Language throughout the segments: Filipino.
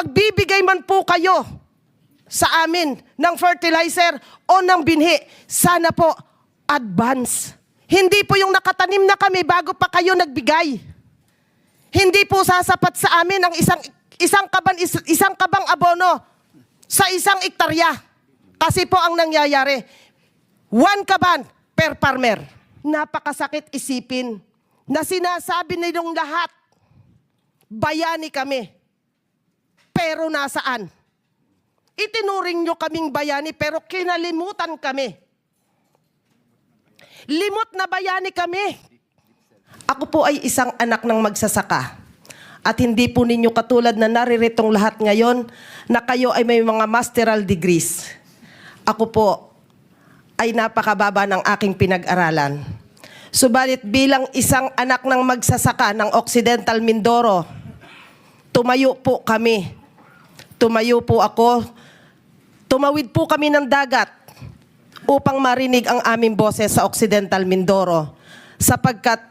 magbibigay man po kayo sa amin ng fertilizer o ng binhi, sana po advance. Hindi po yung nakatanim na kami bago pa kayo nagbigay. Hindi po sasapat sa amin ang isang isang kaban is- isang kabang abono sa isang ektarya. Kasi po ang nangyayari, one kaban per farmer. Napakasakit isipin na sinasabi nilang lahat, bayani kami. Pero nasaan? Itinuring nyo kaming bayani pero kinalimutan kami. Limot na bayani kami. Ako po ay isang anak ng magsasaka. At hindi po ninyo katulad na nariritong lahat ngayon na kayo ay may mga masteral degrees. Ako po ay napakababa ng aking pinag-aralan. Subalit bilang isang anak ng magsasaka ng Occidental Mindoro, tumayo po kami. Tumayo po ako. Tumawid po kami ng dagat upang marinig ang aming boses sa Occidental Mindoro sapagkat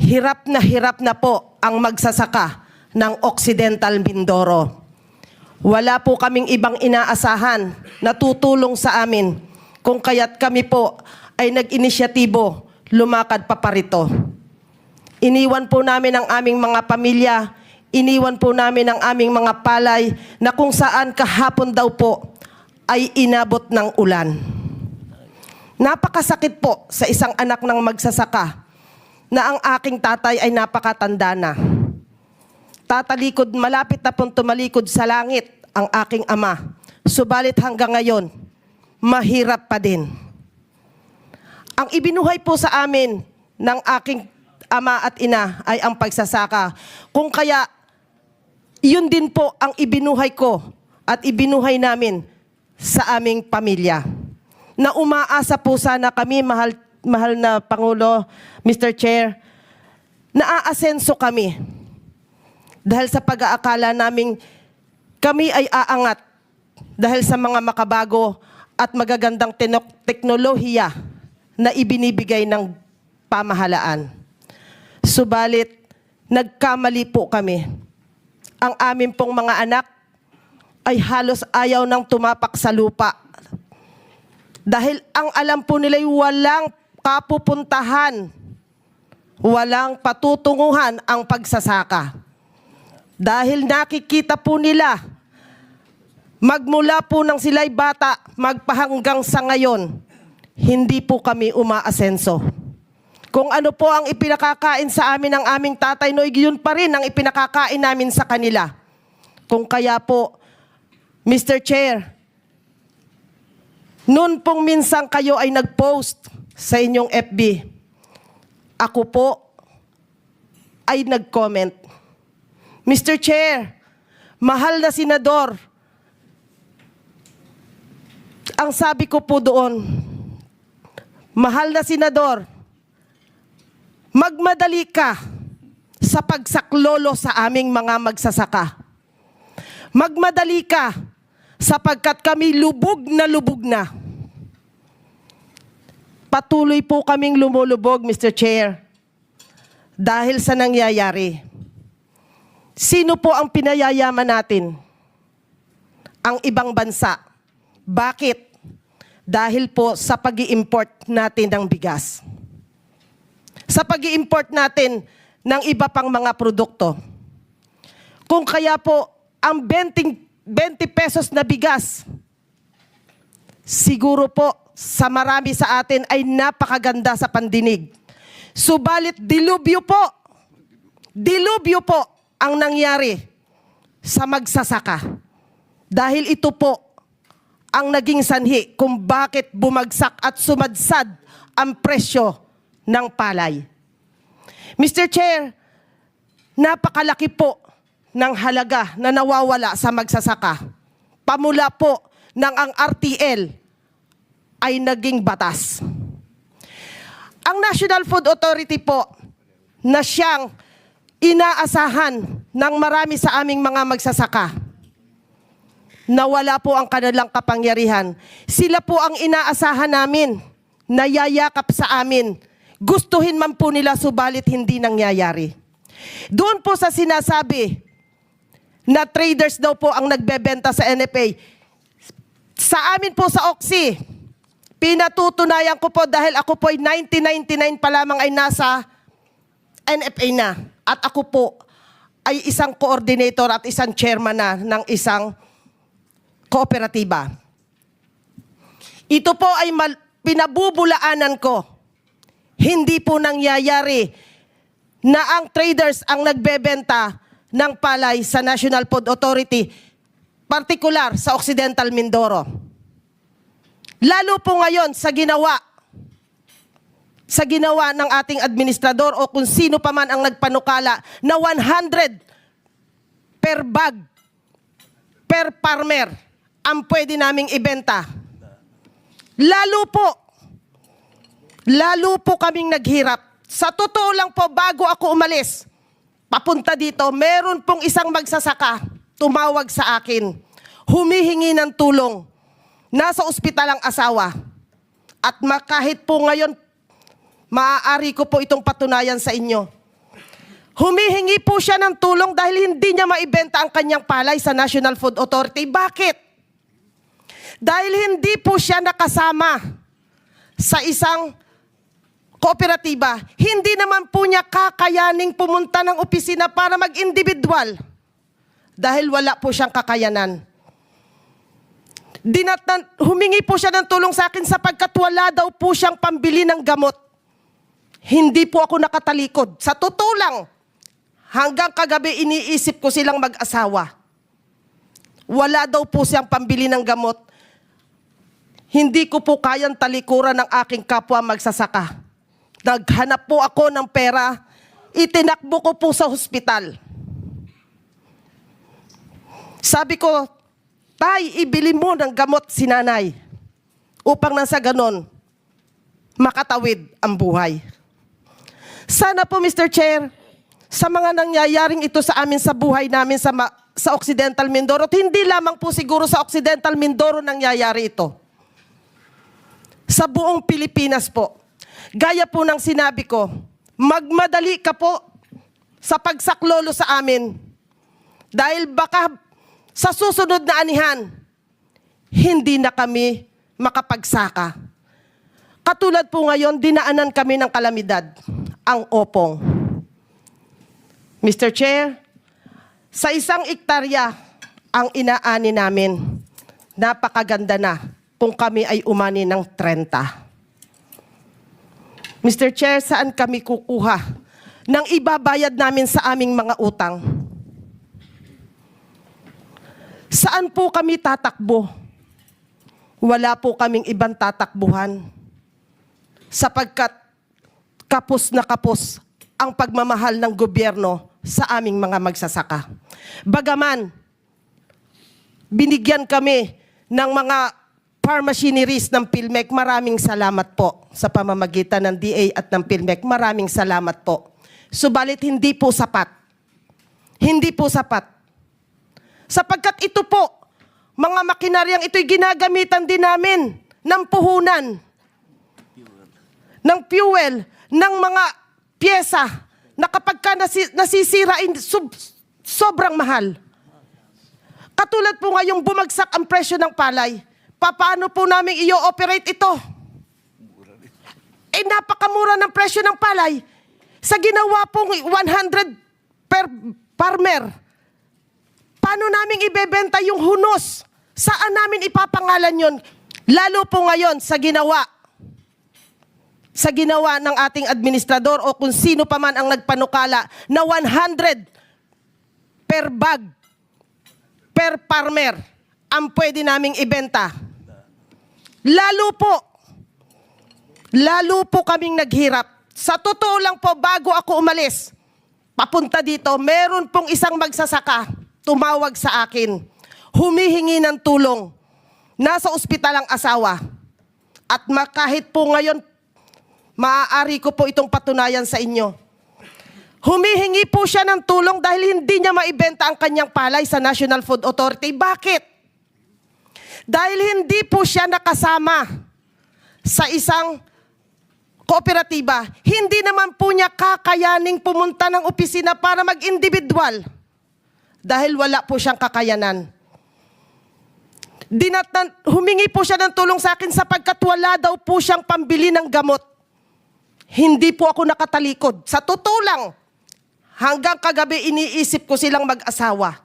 hirap na hirap na po ang magsasaka ng Occidental Mindoro. Wala po kaming ibang inaasahan na tutulong sa amin kung kaya't kami po ay nag-inisyatibo lumakad pa parito. Iniwan po namin ang aming mga pamilya, iniwan po namin ang aming mga palay na kung saan kahapon daw po ay inabot ng ulan. Napakasakit po sa isang anak ng magsasaka na ang aking tatay ay napakatanda na. Tatalikod, malapit na pong tumalikod sa langit ang aking ama. Subalit hanggang ngayon, mahirap pa din. Ang ibinuhay po sa amin ng aking ama at ina ay ang pagsasaka. Kung kaya, yun din po ang ibinuhay ko at ibinuhay namin sa aming pamilya. Na umaasa po sana kami, mahal, mahal na Pangulo, Mr. Chair, na aasenso kami. Dahil sa pag-aakala naming kami ay aangat dahil sa mga makabago at magagandang teknolohiya na ibinibigay ng pamahalaan. Subalit, nagkamali po kami. Ang amin pong mga anak ay halos ayaw nang tumapak sa lupa. Dahil ang alam po nila ay walang kapupuntahan, walang patutunguhan ang pagsasaka. Dahil nakikita po nila, magmula po nang sila'y bata, magpahanggang sa ngayon, hindi po kami umaasenso. Kung ano po ang ipinakakain sa amin ng aming tatay, no, yun pa rin ang ipinakakain namin sa kanila. Kung kaya po, Mr. Chair, noon pong minsan kayo ay nag-post sa inyong FB, ako po ay nag-comment. Mr. Chair, mahal na senador, ang sabi ko po doon, mahal na senador, magmadali ka sa pagsaklolo sa aming mga magsasaka. Magmadali ka sapagkat kami lubog na lubog na. Patuloy po kaming lumulubog, Mr. Chair, dahil sa nangyayari. Sino po ang pinayayaman natin? Ang ibang bansa. Bakit? Dahil po sa pag import natin ng bigas. Sa pag import natin ng iba pang mga produkto. Kung kaya po, ang 20, 20 pesos na bigas, siguro po sa marami sa atin ay napakaganda sa pandinig. Subalit dilubyo po, dilubyo po ang nangyari sa magsasaka. Dahil ito po ang naging sanhi kung bakit bumagsak at sumadsad ang presyo ng palay. Mr. Chair, napakalaki po ng halaga na nawawala sa magsasaka. Pamula po ng ang RTL ay naging batas. Ang National Food Authority po na siyang inaasahan ng marami sa aming mga magsasaka na wala po ang kanilang kapangyarihan. Sila po ang inaasahan namin na yayakap sa amin. Gustuhin man po nila subalit hindi nangyayari. Doon po sa sinasabi na traders daw po ang nagbebenta sa NFA. Sa amin po sa Oxy, pinatutunayan ko po dahil ako po ay 1999 pa lamang ay nasa NFA na. At ako po ay isang coordinator at isang chairman na ng isang kooperatiba. Ito po ay pinabubulaanan ko. Hindi po nangyayari na ang traders ang nagbebenta ng palay sa National Food Authority, partikular sa Occidental Mindoro. Lalo po ngayon sa ginawa sa ginawa ng ating administrador o kung sino pa man ang nagpanukala na 100 per bag per farmer ang pwede naming ibenta. Lalo po, lalo po kaming naghirap. Sa totoo lang po, bago ako umalis, papunta dito, meron pong isang magsasaka tumawag sa akin, humihingi ng tulong. Nasa ospital ang asawa. At kahit po ngayon, maaari ko po itong patunayan sa inyo. Humihingi po siya ng tulong dahil hindi niya maibenta ang kanyang palay sa National Food Authority. Bakit? Dahil hindi po siya nakasama sa isang kooperatiba, hindi naman po niya kakayaning pumunta ng opisina para mag-individual. Dahil wala po siyang kakayanan. Dinatan, humingi po siya ng tulong sa akin sapagkat wala daw po siyang pambili ng gamot. Hindi po ako nakatalikod. Sa totoo lang, hanggang kagabi iniisip ko silang mag-asawa. Wala daw po siyang pambili ng gamot. Hindi ko po kayang talikuran ng aking kapwa magsasaka. Naghanap po ako ng pera, itinakbo ko po sa hospital. Sabi ko, Tay, ibili mo ng gamot si nanay upang nang sa ganon, makatawid ang buhay. Sana po, Mr. Chair, sa mga nangyayaring ito sa amin sa buhay namin sa, sa Occidental Mindoro, at hindi lamang po siguro sa Occidental Mindoro nangyayari ito. Sa buong Pilipinas po. Gaya po ng sinabi ko, magmadali ka po sa pagsaklolo sa amin. Dahil baka sa susunod na anihan, hindi na kami makapagsaka. Katulad po ngayon, dinaanan kami ng kalamidad, ang opong. Mr. Chair, sa isang ektarya ang inaani namin, napakaganda na kung kami ay umani ng 30. Mr. Chair, saan kami kukuha ng ibabayad namin sa aming mga utang? Saan po kami tatakbo? Wala po kaming ibang tatakbuhan. Sapagkat kapos na kapos ang pagmamahal ng gobyerno sa aming mga magsasaka. Bagaman, binigyan kami ng mga farm machineries ng PhilMec. Maraming salamat po sa pamamagitan ng DA at ng PhilMec. Maraming salamat po. Subalit hindi po sapat. Hindi po sapat. Sapagkat ito po, mga makinaryang ito'y ginagamitan din namin ng puhunan, ng fuel, ng mga pyesa na kapag ka nasi- nasisirain, sub- sobrang mahal. Katulad po ngayong bumagsak ang presyo ng palay, paano po namin i-operate ito? Eh napakamura ng presyo ng palay. Sa ginawa pong 100 per farmer, paano namin ibebenta yung hunos? Saan namin ipapangalan yon? Lalo po ngayon sa ginawa sa ginawa ng ating administrador o kung sino pa man ang nagpanukala na 100 per bag per farmer ang pwede naming ibenta. Lalo po, lalo po kaming naghirap. Sa totoo lang po, bago ako umalis, papunta dito, meron pong isang magsasaka tumawag sa akin, humihingi ng tulong. Nasa ospital ang asawa. At kahit po ngayon, maaari ko po itong patunayan sa inyo. Humihingi po siya ng tulong dahil hindi niya maibenta ang kanyang palay sa National Food Authority. Bakit? Dahil hindi po siya nakasama sa isang kooperatiba. Hindi naman po niya kakayaning pumunta ng opisina para mag-individual. dahil wala po siyang kakayanan. Dinatan, humingi po siya ng tulong sa akin sapagkat wala daw po siyang pambili ng gamot. Hindi po ako nakatalikod. Sa totoo lang, hanggang kagabi iniisip ko silang mag-asawa.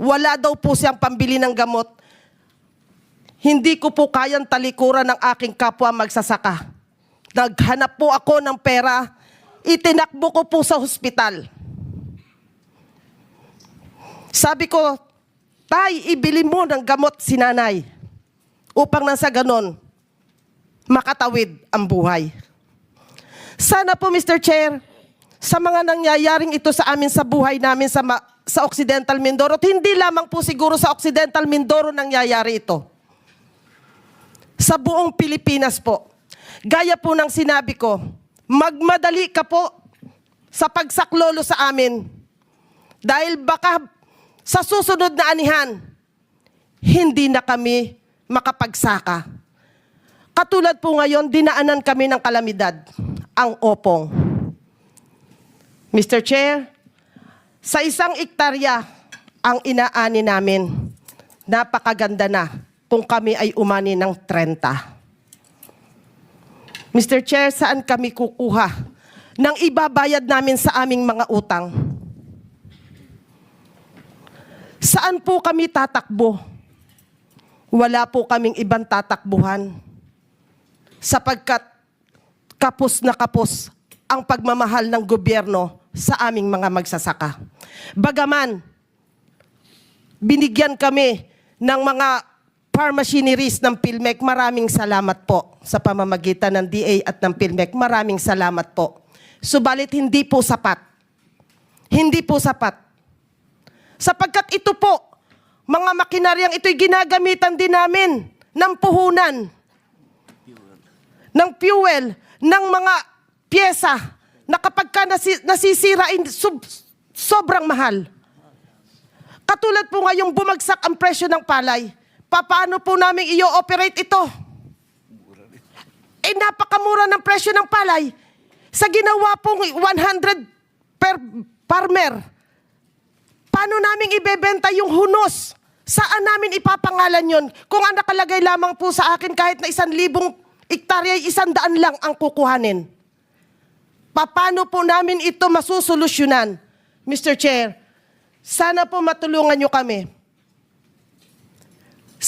Wala daw po siyang pambili ng gamot. Hindi ko po kayang talikuran ng aking kapwa magsasaka. Naghanap po ako ng pera. Itinakbo ko po sa hospital. Sabi ko, Tay, ibili mo ng gamot si nanay upang nasa ganon makatawid ang buhay. Sana po, Mr. Chair, sa mga nangyayaring ito sa amin sa buhay namin sa, sa Occidental Mindoro, at hindi lamang po siguro sa Occidental Mindoro nangyayari ito. Sa buong Pilipinas po. Gaya po ng sinabi ko, magmadali ka po sa pagsaklolo sa amin. Dahil baka sa susunod na anihan, hindi na kami makapagsaka. Katulad po ngayon, dinaanan kami ng kalamidad, ang opong. Mr. Chair, sa isang ektarya ang inaani namin, napakaganda na kung kami ay umani ng 30. Mr. Chair, saan kami kukuha ng ibabayad namin sa aming mga utang? Saan po kami tatakbo? Wala po kaming ibang tatakbuhan. Sapagkat kapos na kapos ang pagmamahal ng gobyerno sa aming mga magsasaka. Bagaman, binigyan kami ng mga farm machineries ng PhilMec. Maraming salamat po sa pamamagitan ng DA at ng PhilMec. Maraming salamat po. Subalit hindi po sapat. Hindi po sapat. Sapagkat ito po, mga makinaryang ito'y ginagamitan din namin ng puhunan, ng fuel, ng mga pyesa na kapag ka nasi, nasisira, sob- sobrang mahal. Katulad po ngayong bumagsak ang presyo ng palay, paano po namin i-operate ito? Eh napakamura ng presyo ng palay. Sa ginawa pong 100 per farmer, paano namin ibebenta yung hunos? Saan namin ipapangalan yon? Kung ang nakalagay lamang po sa akin kahit na isang libong ektarya, isang daan lang ang kukuhanin. Paano po namin ito masusolusyonan? Mr. Chair, sana po matulungan nyo kami.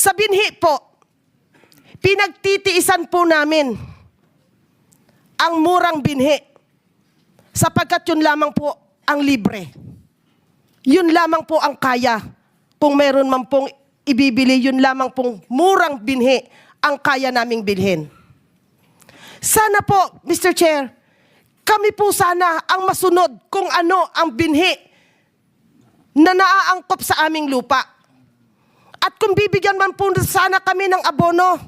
Sa binhi po, pinagtitiisan po namin ang murang binhi sapagkat yun lamang po ang libre. Yun lamang po ang kaya. Kung meron man pong ibibili, yun lamang pong murang binhi ang kaya naming bilhin. Sana po, Mr. Chair, kami po sana ang masunod kung ano ang binhi na naaangkop sa aming lupa. At kung bibigyan man po sana kami ng abono,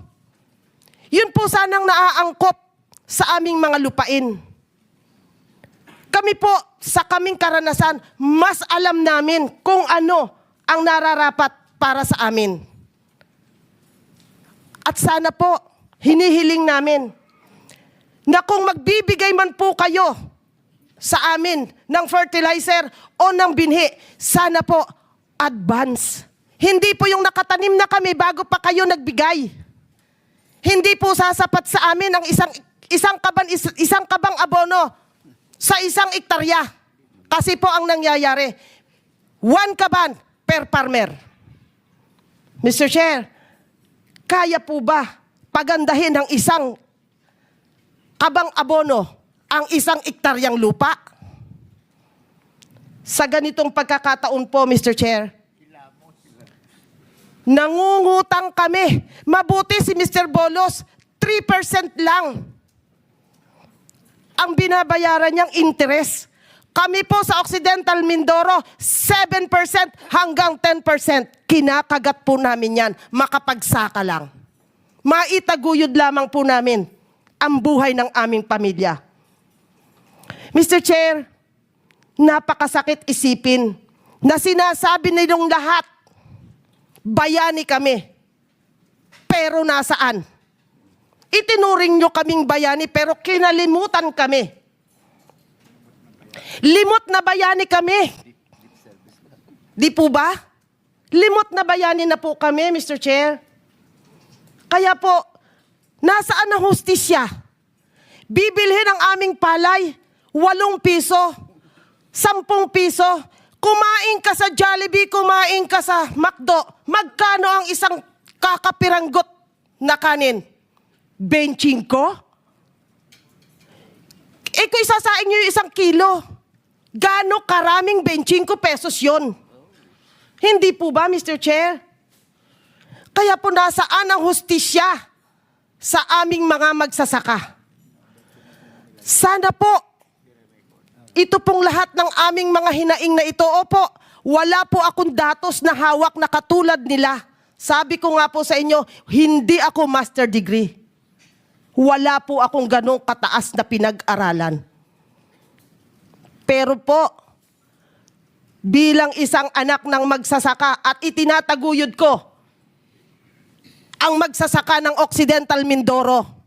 yun po sanang naaangkop sa aming mga lupain. Kami po, sa kaming karanasan, mas alam namin kung ano ang nararapat para sa amin. At sana po, hinihiling namin na kung magbibigay man po kayo sa amin ng fertilizer o ng binhi, sana po advance. Hindi po yung nakatanim na kami bago pa kayo nagbigay. Hindi po sasapat sa amin ang isang isang kaban is- isang kabang abono sa isang ektarya. Kasi po ang nangyayari, one kaban per farmer. Mr. Chair, kaya po ba pagandahin ng isang kabang abono ang isang ektaryang lupa? Sa ganitong pagkakataon po, Mr. Chair, nangungutang kami. Mabuti si Mr. Bolos, 3% lang ang binabayaran niyang interest. Kami po sa Occidental Mindoro, 7% hanggang 10%. Kinakagat po namin yan. Makapagsaka lang. Maitaguyod lamang po namin ang buhay ng aming pamilya. Mr. Chair, napakasakit isipin na sinasabi nilang lahat, bayani kami. Pero nasaan? Itinuring nyo kaming bayani pero kinalimutan kami. Limot na bayani kami. Di po ba? Limot na bayanin na po kami, Mr. Chair. Kaya po, nasaan ang hustisya? Bibilhin ang aming palay, walong piso, sampung piso. Kumain ka sa Jollibee, kumain ka sa McDo. Magkano ang isang kakapiranggot na kanin? Benching ko? Eh kung isasain nyo yung isang kilo, gaano karaming 25 pesos yon? Hindi po ba, Mr. Chair? Kaya po nasaan ang hustisya sa aming mga magsasaka? Sana po, ito pong lahat ng aming mga hinaing na ito, opo, wala po akong datos na hawak na katulad nila. Sabi ko nga po sa inyo, hindi ako master degree. Wala po akong ganong kataas na pinag-aralan. Pero po, bilang isang anak ng magsasaka at itinataguyod ko ang magsasaka ng Occidental Mindoro.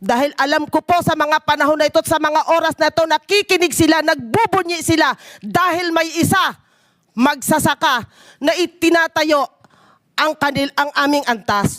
Dahil alam ko po sa mga panahon na ito at sa mga oras na ito, nakikinig sila, nagbubunyi sila dahil may isa magsasaka na itinatayo ang kanil ang aming antas.